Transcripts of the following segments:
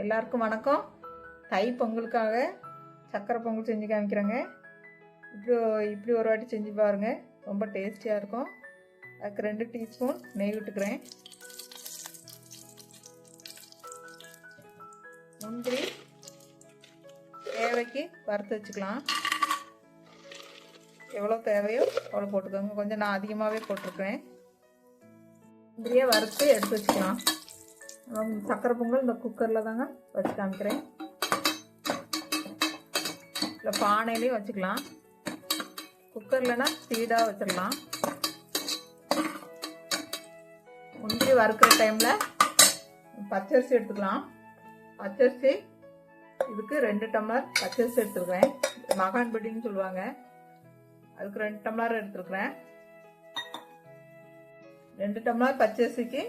எல்லாருக்கும் வணக்கம். தை பொங்கலுக்காக சக்கரை பொங்கல் செஞ்சு காமிக்கிறேங்க. இப்படி இப்படி ஒரு வாட்டி செஞ்சு பாருங்க. ரொம்ப டேஸ்டியாக இருக்கும். அதுக்கு ரெண்டு டீஸ்பூன் நெய் விட்டுக்கிறேன். முந்திரி தேவைக்கு வறுத்து வச்சுக்கலாம். எவ்வளோ தேவையோ அவ்வளோ போட்டுக்கோங்க. கொஞ்சம் நான் அதிகமாகவே போட்டிருக்கிறேன். முந்திரியை வறுத்து எடுத்து வச்சுக்கலாம். சக்கரை பொங்கல் இந்த குக்கரில் தாங்க வச்சு காமிக்கிறேன். இல்லை பானையிலையும் வச்சுக்கலாம். குக்கர்லனா ஸ்பீடாக வச்சிடலாம். முந்திரி வறுக்கிற டைமில் பச்சரிசி எடுத்துக்கலாம். பச்சரிசி இதுக்கு ரெண்டு டம்ளர் பச்சரிசி எடுத்துருக்கிறேன் மகான் பிடின்னு சொல்லுவாங்க. அதுக்கு ரெண்டு டம்ளர் எடுத்துருக்குறேன். ரெண்டு டம்ளர் பச்சரிசிக்கு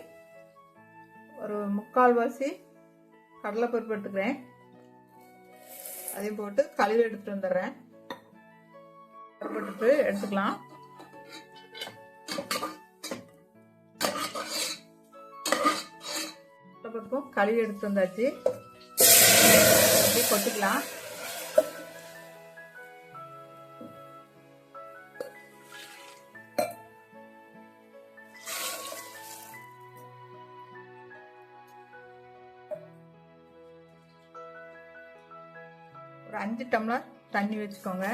ஒரு முக்கால் வாசி கடலைப்பருப்பு எடுத்துக்கிறேன். அதையும் போட்டு கழுவி எடுத்துட்டு வந்துடுறேன். போட்டுட்டு எடுத்துக்கலாம். கடலைப்பருப்பும் கழுவி எடுத்து வந்தாச்சு. அப்படியே கொட்டிக்கலாம். ஒரு அஞ்சு டம்ளர் தண்ணி வச்சுக்கோங்க.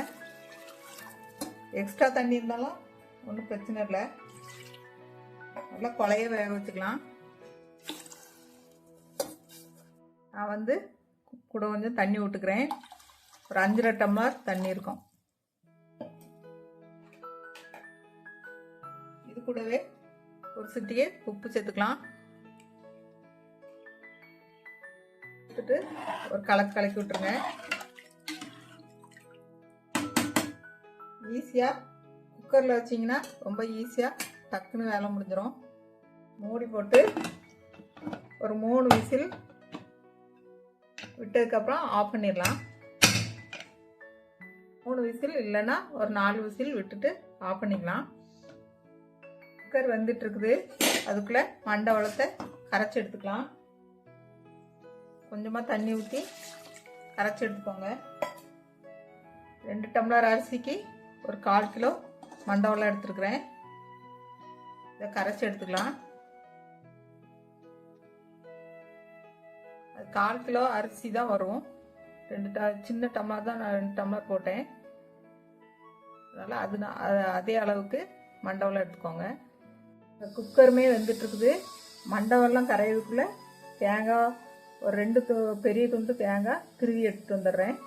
எக்ஸ்ட்ரா தண்ணி இருந்தாலும் ஒன்றும் பிரச்சனை இல்லை. நல்லா குழைய வேக வச்சுக்கலாம். நான் வந்து கூட கொஞ்சம் தண்ணி விட்டுக்கிறேன் ஒரு அஞ்சரை டம்ளர் தண்ணி இருக்கும். இது கூடவே ஒரு சிட்டியே உப்பு சேர்த்துக்கலாம். சேர்த்துட்டு ஒரு கலக்கு கலக்கி விட்டுருங்க. ஈஸியாக குக்கரில் வச்சிங்கன்னா ரொம்ப ஈஸியாக டக்குன்னு வேலை முடிஞ்சிடும் மூடி போட்டு ஒரு மூணு விசில் விட்டதுக்கப்புறம் ஆஃப் பண்ணிடலாம். மூணு விசில் இல்லைன்னா ஒரு நாலு விசில் விட்டுட்டு ஆஃப் பண்ணிக்கலாம். குக்கர் வந்துட்டுருக்குது. அதுக்குள்ளே மண்டவளத்தை கரைச்சி எடுத்துக்கலாம். கொஞ்சமாக தண்ணி ஊற்றி கரைச்சி எடுத்துக்கோங்க. ரெண்டு டம்ளர் அரிசிக்கு ஒரு கால் கிலோ மண்டவெல்லாம் எடுத்துருக்குறேன். இதை கரைச்சி எடுத்துக்கலாம். அது கால் கிலோ அரிசி தான் வரும். ரெண்டு ட சின்ன டம்ளர் தான் நான் ரெண்டு டம்ளர் போட்டேன். அதனால் அது நான் அதே அளவுக்கு மண்டவெல்லாம் எடுத்துக்கோங்க. இந்த குக்கருமே வெந்துட்டுருக்குது. மண்டவெல்லாம் கரையிறதுக்குள்ளே தேங்காய் ஒரு ரெண்டு பெரிய துண்டு தேங்காய் திருவி எடுத்துட்டு வந்துடுறேன்.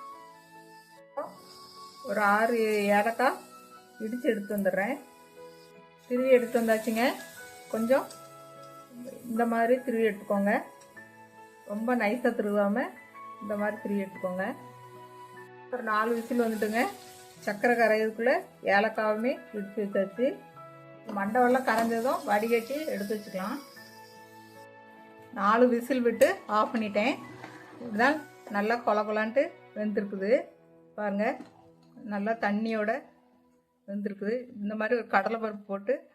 ஒரு ஆறு ஏலக்காய் இடித்து எடுத்து வந்துடுறேன். திருவி எடுத்து வந்தாச்சுங்க. கொஞ்சம் இந்த மாதிரி திருவி எடுத்துக்கோங்க. ரொம்ப நைஸாக திருவாமல் இந்த மாதிரி திருவி எடுத்துக்கோங்க. ஒரு நாலு விசில் வந்துட்டுங்க. சக்கரை கரையிறதுக்குள்ளே ஏலக்காவுமே இடித்து வச்சாச்சு. மண்டவெல்லாம் கரைஞ்சதும் வடிகட்டி எடுத்து வச்சுக்கலாம். நாலு விசில் விட்டு ஆஃப் பண்ணிட்டேன். இதுதான் நல்லா கொல கொலான்ட்டு வெந்திருக்குது. பாருங்கள் நல்லா தண்ணியோட வெந்திருக்குது இந்த மாதிரி ஒரு கடலை பருப்பு போட்டு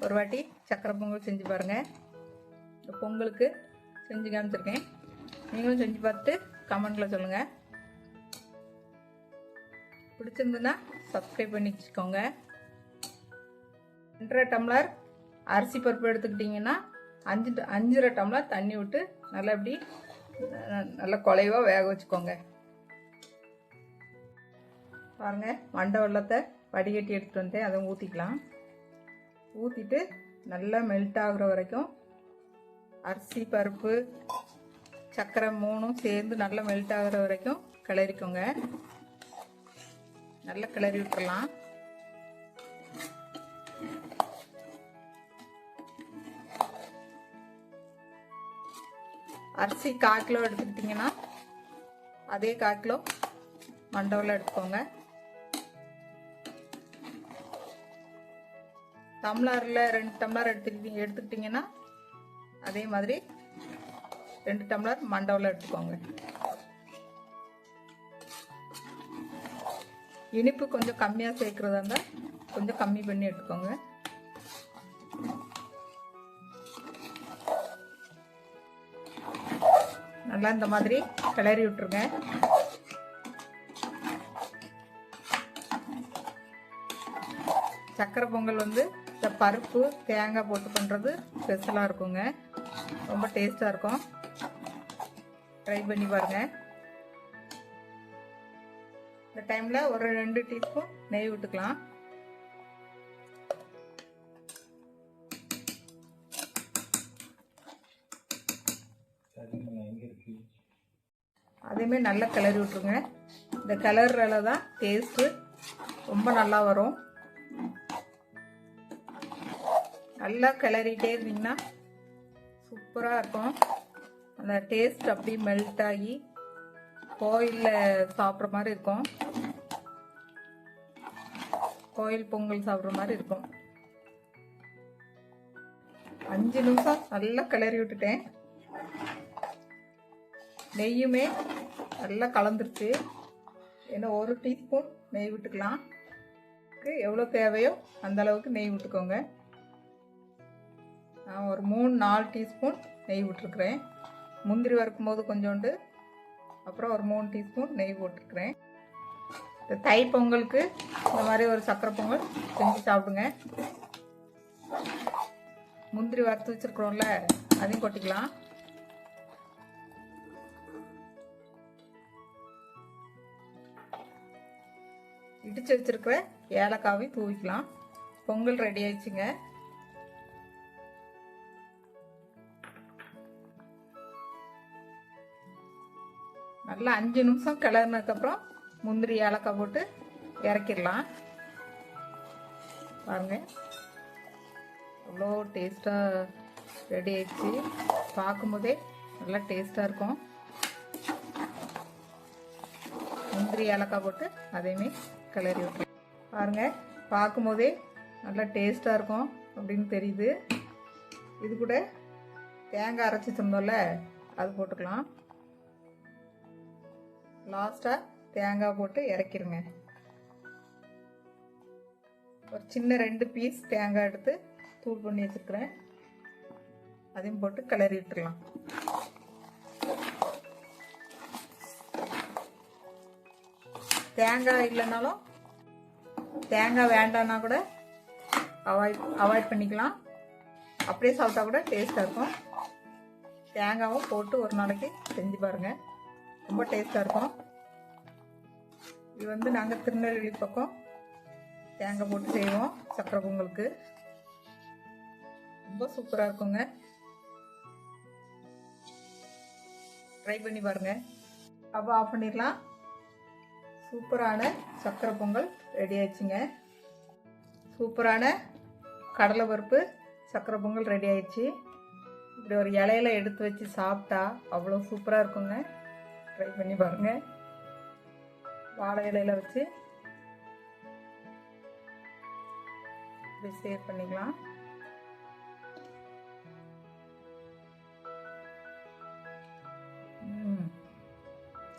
ஒரு வாட்டி சக்கரை பொங்கல் செஞ்சு பாருங்கள் இந்த பொங்கலுக்கு செஞ்சு காமிச்சிருக்கேன். நீங்களும் செஞ்சு பார்த்து கமெண்ட்டில் சொல்லுங்கள் பிடிச்சிருந்துன்னா சப்ஸ்கிரைப் பண்ணி வச்சுக்கோங்க. ரெண்டரை டம்ளர் அரிசி பருப்பு எடுத்துக்கிட்டிங்கன்னா அஞ்சு ட- அஞ்சரை டம்ளர் தண்ணி விட்டு நல்லா இப்படி ந- நல்லா குலைவாக வேக வச்சுக்கோங்க. பாருங்க மண்டை வெள்ளத்தை வடிகட்டி எடுத்துட்டு வந்தேன் அதை ஊற்றிக்கலாம் ஊற்றிட்டு நல்லா மெல்ட் ஆகுற வரைக்கும் அரிசி பருப்பு சர்க்கரை மூணும் சேர்ந்து நல்லா மெல்ட் ஆகுற வரைக்கும் கிளறிக்கோங்க. நல்லா கிளறி விட்டுறலாம். அரிசி கால் கிலோ எடுத்துக்கிட்டிங்கன்னா அதே கால் கிலோ மண்டவில் எடுத்துக்கோங்க. டம்ளரில் ரெண்டு டம்ளர் எடுத்துக்கிட்டீங்க எடுத்துக்கிட்டிங்கன்னா அதே மாதிரி ரெண்டு டம்ளர் மண்டவில் எடுத்துக்கோங்க. இனிப்பு கொஞ்சம் கம்மியாக சேர்க்குறதா இருந்தால் கொஞ்சம் கம்மி பண்ணி எடுத்துக்கோங்க. நல்லா இந்த மாதிரி கிளறி விட்டுருங்க. சக்கரை பொங்கல் வந்து இந்த பருப்பு தேங்காய் போட்டு பண்ணுறது ஸ்பெஷலாக இருக்குங்க. ரொம்ப டேஸ்ட்டாக இருக்கும். ட்ரை பண்ணி பாருங்கள் இந்த டைமில் ஒரு ரெண்டு டீஸ்பூன் நெய் விட்டுக்கலாம் அதேமாரி நல்லா கிளறி விட்ருங்க இந்த கிளறால தான் டேஸ்ட்டு ரொம்ப நல்லா வரும். நல்லா கிளறிட்டே இருந்தீங்கன்னா சூப்பராக இருக்கும். அந்த டேஸ்ட் அப்படியே மெல்ட் ஆகி கோயிலில் சாப்பிட்ற மாதிரி இருக்கும். கோயில் பொங்கல் சாப்பிட்ற மாதிரி இருக்கும். அஞ்சு நிமிஷம் நல்லா கிளறி விட்டுட்டேன். நெய்யுமே நல்லா கலந்துருச்சு. ஏன்னா ஒரு டீஸ்பூன் நெய் விட்டுக்கலாம். எவ்வளோ தேவையோ அந்த அளவுக்கு நெய் விட்டுக்கோங்க. நான் ஒரு மூணு நாலு டீஸ்பூன் நெய் விட்டுருக்குறேன். முந்திரி வறுக்கும் போது கொஞ்சோண்டு அப்புறம் ஒரு மூணு டீஸ்பூன் நெய் போட்டிருக்கிறேன். இந்த தை பொங்கலுக்கு இந்த மாதிரி ஒரு சக்கரை பொங்கல் செஞ்சு சாப்பிடுங்க. முந்திரி வறுத்து வச்சுருக்குறோம்ல அதையும் கொட்டிக்கலாம். இடித்து வச்சுருக்கிற ஏலக்காவையும் தூவிக்கலாம். பொங்கல் ரெடி ஆயிடுச்சுங்க. நல்லா அஞ்சு நிமிஷம் கிளறினதுக்கப்புறம் முந்திரி ஏலக்காய் போட்டு இறக்கிடலாம். பாருங்க. அவ்வளோ டேஸ்ட்டாக ரெடி ஆயிடுச்சு. பார்க்கும்போதே நல்லா டேஸ்ட்டாக இருக்கும். முந்திரி ஏலக்காய் போட்டு அதையுமே கிளறி விட்டுருங்க பாருங்க. பார்க்கும்போதே நல்லா டேஸ்ட்டாக இருக்கும் அப்படின்னு தெரியுது. இது கூட தேங்காய் அரைச்சி தந்தோம்ல அது போட்டுக்கலாம். லாஸ்ட்டாக தேங்காய் போட்டு இறக்கிருங்க. ஒரு சின்ன ரெண்டு பீஸ் தேங்காய் எடுத்து தூள் பண்ணி வச்சுருக்கிறேன். அதையும் போட்டு கிளறி விட்டுடலாம் தேங்காய் இல்லைனாலும் தேங்காய் வேண்டான்னா கூட அவாய்ட் அவாய்ட் பண்ணிக்கலாம். அப்படியே சாப்பிட்டா கூட டேஸ்ட்டாக இருக்கும். தேங்காவும் போட்டு ஒரு நாளைக்கு செஞ்சு பாருங்கள் ரொம்ப டேஸ்ட்டாக இருக்கும். இது வந்து நாங்கள் திருநெல்வேலி பக்கம் தேங்காய் போட்டு செய்வோம் சக்கரை பொங்கலுக்கு. ரொம்ப சூப்பராக இருக்குங்க. ட்ரை பண்ணி பாருங்க. அப்போ ஆஃப் பண்ணிடலாம். சூப்பரான சக்கரை பொங்கல் ரெடி ஆயிடுச்சுங்க. சூப்பரான கடலை பருப்பு சக்கரை பொங்கல் ரெடி ஆயிடுச்சு. இப்படி ஒரு இலையில எடுத்து வச்சு சாப்பிட்டா அவ்வளோ சூப்பராக இருக்குங்க. ட்ரை பண்ணி பாருங்க. வாழை இலையில வச்சு இப்படி சேவ் பண்ணிக்கலாம்.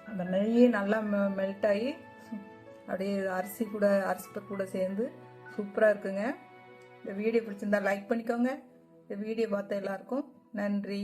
அந்த நெய் நல்லா மெல்ட் ஆகி அப்படியே அரிசி கூட அரிசி கூட சேர்ந்து சூப்பராக இருக்குங்க. இந்த வீடியோ பிடிச்சிருந்தா லைக் பண்ணிக்கோங்க. இந்த வீடியோ பார்த்த எல்லாருக்கும் நன்றி.